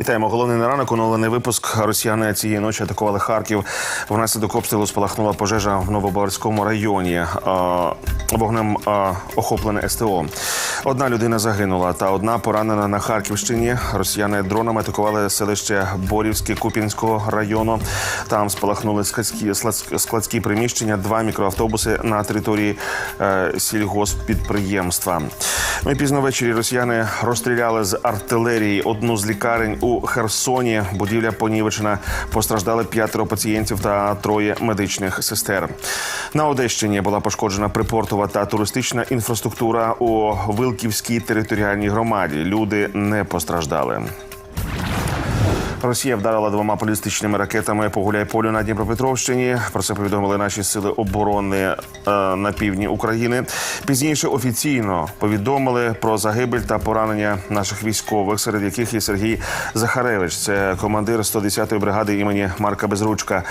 Вітаємо. Головний на ранок. Оновлений випуск. Росіяни цієї ночі атакували Харків. Внаслідок обстрілу спалахнула пожежа в Новобаварському районі. Вогнем охоплене СТО. Одна людина загинула, та одна поранена на Харківщині. Росіяни дронами атакували селище Борівське Купінського району. Там спалахнули складські, складські приміщення, два мікроавтобуси на території е, сільгосппідприємства. Ну пізно ввечері росіяни розстріляли з артилерії одну з лікарень у Херсоні. Будівля понівечена. Постраждали п'ятеро пацієнтів та троє медичних сестер. На Одещині була пошкоджена припортова та туристична інфраструктура у Вилківській територіальній громаді. Люди не постраждали. Росія вдарила двома балістичними ракетами по Гуляйполю на Дніпропетровщині. Про це повідомили наші сили оборони е, на півдні України. Пізніше офіційно повідомили про загибель та поранення наших військових, серед яких є Сергій Захаревич. Це командир 110-ї бригади імені Марка Безручка.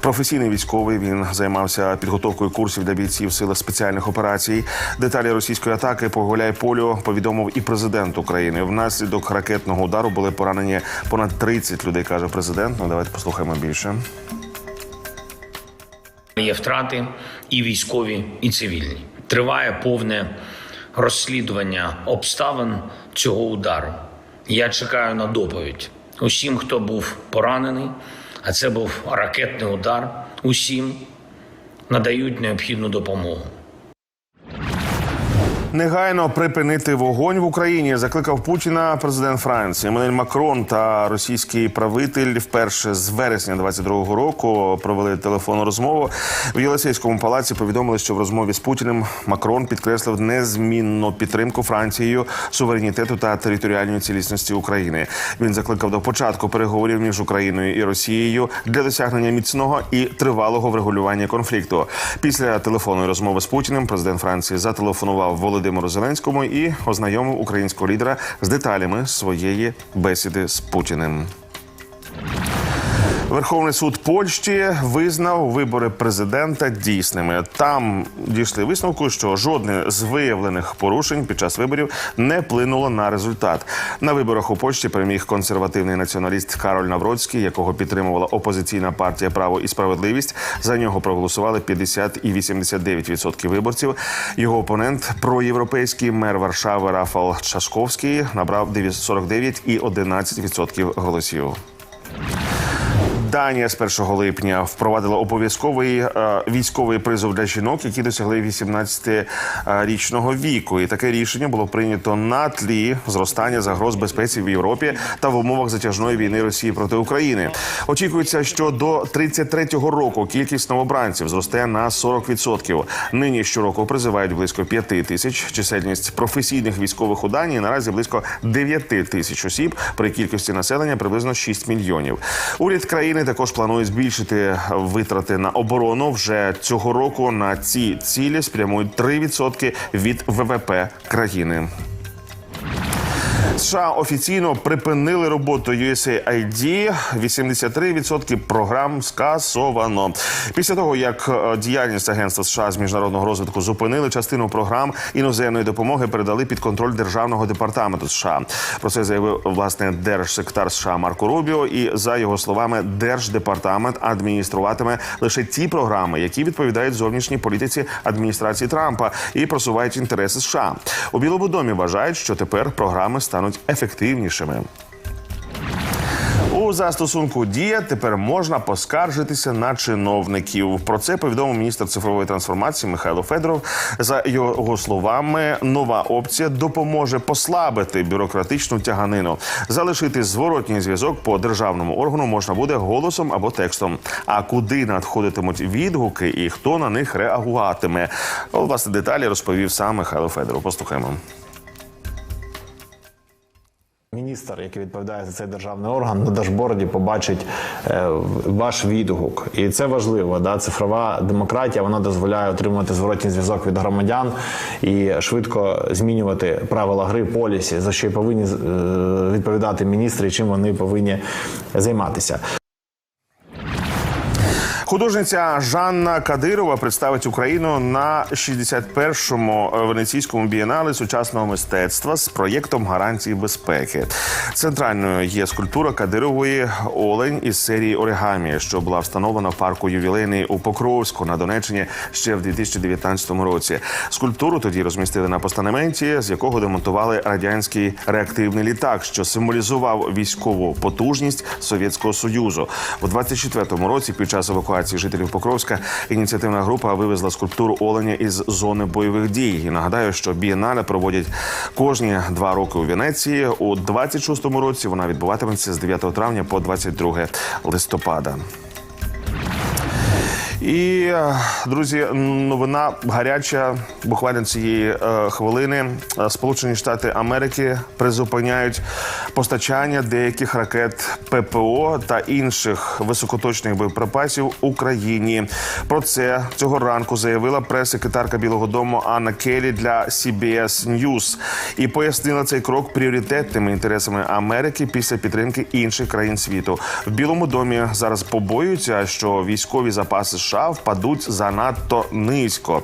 Професійний військовий він займався підготовкою курсів для бійців сили спеціальних операцій. Деталі російської атаки по Гуляйполю повідомив і президент України. Внаслідок ракетного удару були поранені понад 30 людей, каже президент. Ну давайте послухаємо більше. Є втрати і військові, і цивільні. Триває повне розслідування обставин цього удару. Я чекаю на доповідь усім, хто був поранений, а це був ракетний удар. Усім надають необхідну допомогу. Негайно припинити вогонь в Україні закликав Путіна президент Франції Еммануель Макрон та російський правитель вперше з вересня 22-го року провели телефонну розмову. В Єлисейському палаці повідомили, що в розмові з Путіним Макрон підкреслив незмінну підтримку Францією суверенітету та територіальної цілісності України. Він закликав до початку переговорів між Україною і Росією для досягнення міцного і тривалого врегулювання конфлікту. Після телефонної розмови з Путіним президент Франції зателефонував Володимиру Зеленському і ознайомив українського лідера з деталями своєї бесіди з Путіним. Верховний суд Польщі визнав вибори президента дійсними. Там дійшли висновку, що жодне з виявлених порушень під час виборів не вплинуло на результат. На виборах у Польщі переміг консервативний націоналіст Кароль Навроцький, якого підтримувала опозиційна партія Право і справедливість. За нього проголосували 50 і 89% виборців. Його опонент проєвропейський мер Варшави Рафал Чашковський набрав 49 і 11% голосів. Данія з 1 липня впровадила обов'язковий е, військовий призов для жінок, які досягли 18-річного віку. І таке рішення було прийнято на тлі зростання загроз безпеці в Європі та в умовах затяжної війни Росії проти України. Очікується, що до 33-го року кількість новобранців зросте на 40%. Нині щороку призивають близько 5 тисяч. Чисельність професійних військових у Данії наразі близько 9 тисяч осіб при кількості населення приблизно 6 мільйонів. Уряд країни також планує збільшити витрати на оборону вже цього року. На ці цілі спрямують 3% від ВВП країни. США офіційно припинили роботу USAID. 83% програм скасовано. Після того, як е, діяльність агентства США з міжнародного розвитку зупинили частину програм іноземної допомоги, передали під контроль державного департаменту США. Про це заявив власне держсекретар США Марко Рубіо. І за його словами, держдепартамент адмініструватиме лише ті програми, які відповідають зовнішній політиці адміністрації Трампа і просувають інтереси США. У Білому домі вважають, що тепер програми стануть ефективнішими. У застосунку дія тепер можна поскаржитися на чиновників. Про це повідомив міністр цифрової трансформації Михайло Федоров. За його словами, нова опція допоможе послабити бюрократичну тяганину. Залишити зворотній зв'язок по державному органу можна буде голосом або текстом. А куди надходитимуть відгуки і хто на них реагуватиме? Власне деталі розповів сам Михайло Федоров. Послухаємо. Міністр, який відповідає за цей державний орган, на дашборді побачить е, ваш відгук, і це важливо. Да? Цифрова демократія вона дозволяє отримувати зворотній зв'язок від громадян і швидко змінювати правила гри, полісі, за що й повинні е, відповідати міністри, чим вони повинні займатися. Художниця Жанна Кадирова представить Україну на 61-му венеційському бієнале сучасного мистецтва з проєктом гарантії безпеки. Центральною є скульптура Кадирової Олень із серії Оригамі, що була встановлена в парку ювілейний у Покровську на Донеччині ще в 2019 році. Скульптуру тоді розмістили на постаменті, з якого демонтували радянський реактивний літак, що символізував військову потужність Совєтського Союзу. У 24-му році, під час евакуації жителів Покровська, ініціативна група вивезла скульптуру Оленя із зони бойових дій. І нагадаю, що бієнале проводять кожні два роки у Венеції. У 26-му році вона відбуватиметься з 9 травня по 22 листопада. І е, друзі, новина гаряча. Буквально цієї е, хвилини Е, Сполучені Штати Америки призупиняють постачання деяких ракет ППО та інших високоточних боєприпасів Україні. Про це цього ранку заявила прес-секретарка Білого Дому Анна Келі для CBS News і пояснила цей крок пріоритетними інтересами Америки після підтримки інших країн світу. В Білому домі зараз побоюються, що військові запаси США впадуть занадто низько.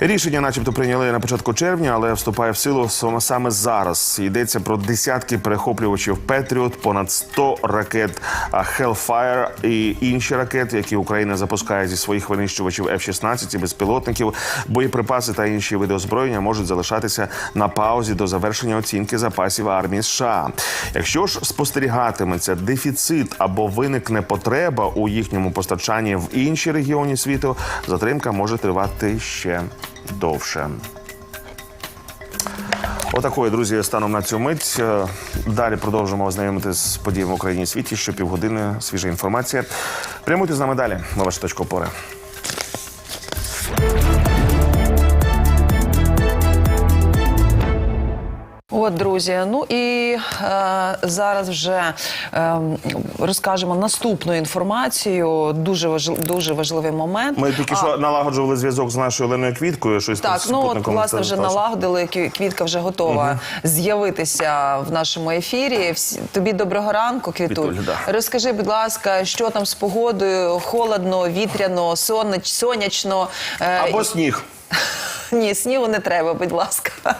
Рішення, начебто, прийняли на початку червня, але вступає в силу саме- зараз. Йдеться про десятки перехоплювачів Петріот, понад 100 ракет Hellfire і інші ракети, які Україна запускає зі своїх винищувачів F-16 і безпілотників. Боєприпаси та інші види озброєння можуть залишатися на паузі до завершення оцінки запасів армії США. Якщо ж спостерігатиметься дефіцит або виникне потреба у їхньому постачанні в інші регіони світу, затримка може тривати ще довше. Отакої, друзі, станом на цю мить. Е, Далі продовжимо ознайомити з подіями в Україні і світі. Щопівгодини свіжа інформація. Прямуйте з нами далі. На вашу точку опори. От, друзі, ну і е, зараз вже е, розкажемо наступну інформацію. Дуже важл, дуже важливий момент. Ми тільки А, що налагоджували зв'язок з нашою Оленою Квіткою. Щось так, ну от власне вже налагодили. Квітка вже готова з'явитися в нашому ефірі. Всі- Тобі доброго ранку, Квітуль. Квітуль, да. Розкажи, будь ласка, що там з погодою? Холодно, вітряно, соняч, сонячно. Е, Або сніг. Ні, снігу не треба, будь ласка.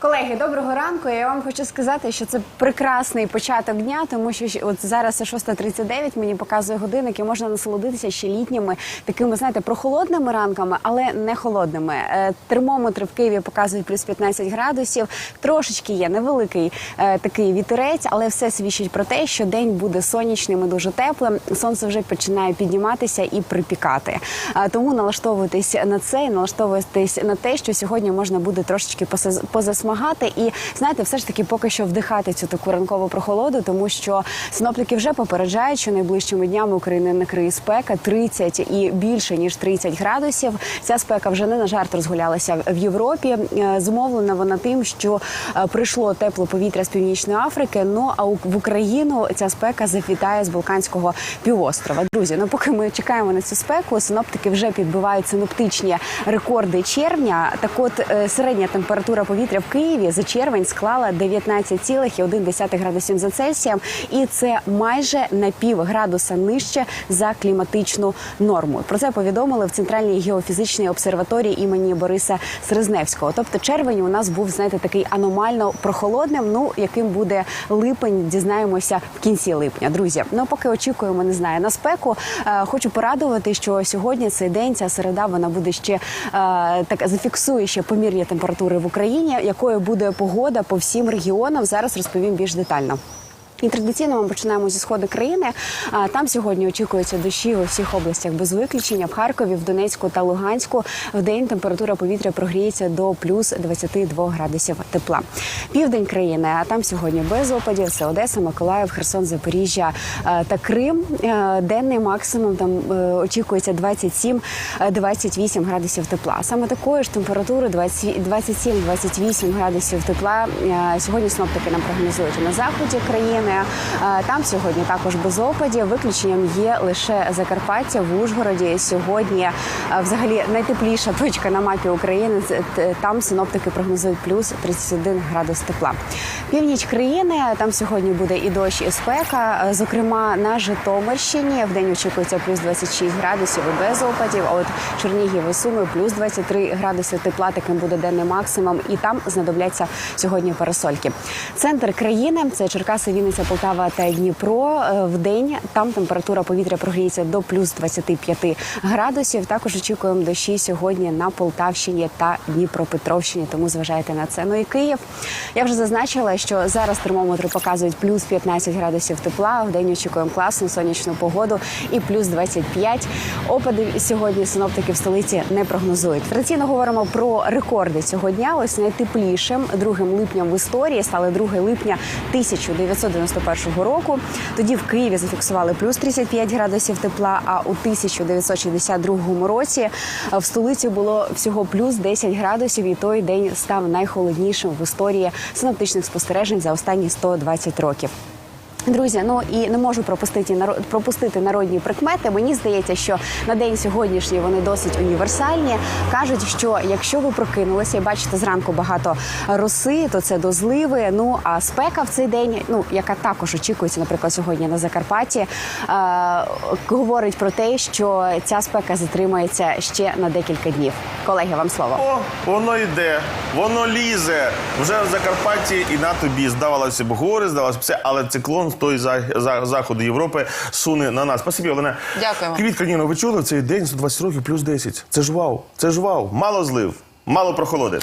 Колеги, доброго ранку. Я вам хочу сказати, що це прекрасний початок дня, тому що от зараз це 6.39, мені показує годинник, і можна насолодитися ще літніми такими, знаєте, прохолодними ранками, але не холодними. Е, Термометри в Києві показують плюс 15 градусів. Трошечки є невеликий е, такий вітерець, але все свідчить про те, що день буде сонячним і дуже теплим. Сонце вже починає підніматися і припікати. А, Тому налаштовуйтесь на це і налаштовуйтесь на те, що сьогодні можна буде трошечки позас- позасмагати. І знаєте, все ж таки поки що вдихати цю таку ранкову прохолоду, тому що синоптики вже попереджають, що найближчими днями України накриє спека 30 і більше ніж 30 градусів. Ця спека вже не на жарт розгулялася в Європі. Е, Зумовлена вона тим, що е, прийшло тепле повітря з північної Африки. Ну а в Україну ця спека завітає з Балканського півострова. Друзі, ну поки ми чекаємо на цю спеку, синоптики вже підбивають синоптичні рекорди червня. Так, от е, середня температура повітря в Києві за червень склала 19,1 градусів за Цельсієм, і це майже на пів градуса нижче за кліматичну норму. Про це повідомили в центральній геофізичній обсерваторії імені Бориса Срезневського. Тобто, червень у нас був знаєте такий аномально прохолодним. Ну яким буде липень, дізнаємося в кінці липня. Друзі, ну поки очікуємо, не знаю на спеку. Е, хочу порадувати, що сьогодні цей день, ця середа, вона буде ще е, так зафіксує ще помірні температури в Україні. Якою буде погода по всім регіонам? Зараз розповім більш детально. І традиційно ми починаємо зі сходу країни. Там сьогодні очікуються дощі у всіх областях без виключення. В Харкові, в Донецьку та Луганську в день температура повітря прогріється до плюс 22 градусів тепла. Південь країни, а там сьогодні без опадів. Це Одеса, Миколаїв, Херсон, Запоріжжя та Крим. Денний максимум там е, очікується 27-28 градусів тепла. Саме такої ж температури 20 27-28 градусів тепла. Сьогодні синоптики нам прогнозують на заході країни. Е, Там сьогодні також без опадів. Виключенням є лише Закарпаття в Ужгороді. Сьогодні е, взагалі найтепліша точка на мапі України. Там синоптики прогнозують плюс 31 градус тепла. Північ країни там сьогодні буде і дощ, і спека. Е, Зокрема, на Житомирщині в день очікується плюс 26 градусів і без опадів. А от Чернігів і Суми плюс 23 градуси тепла. Таким буде денний максимум. І там знадобляться сьогодні парасольки. Центр країни це Черкаси, Вінниця, Полтава та Дніпро. Е, В день там температура повітря прогріється до плюс 25 градусів. Також очікуємо дощі сьогодні на Полтавщині та Дніпропетровщині. Тому зважайте на це. Ну і Київ. Я вже зазначила, що зараз термометри показують плюс 15 градусів тепла. В день очікуємо класну сонячну погоду і плюс 25. Опадів сьогодні синоптики в столиці не прогнозують. Традиційно говоримо про рекорди цього дня. Ось найтеплішим 2 липням в історії стали 2 липня 1991 року. Тоді в Києві зафіксували плюс 35 градусів тепла. А у 1962 році е, в столиці було всього плюс 10 градусів, і той день став найхолоднішим в історії синоптичних спостережень за останні 120 років. Друзі, ну і не можу пропустити пропустити народні прикмети. Мені здається, що на день сьогоднішній вони досить універсальні. кажуть, що якщо ви прокинулися і бачите зранку багато роси, то це до зливи. Ну а спека в цей день, ну яка також очікується, наприклад, сьогодні на Закарпатті, е- говорить про те, що ця спека затримається ще на декілька днів. Колеги, вам слово. О, воно йде, воно лізе. Вже в Закарпатті і на тобі здавалося б гори, здавалося б все, але циклон з той за, за, заходу Європи суне на нас. Спасибі, Олена. Дякуємо. Квітка Ніно, ви чули в цей день 120 років плюс 10. Це ж вау, це ж вау. Мало злив, мало прохолоди.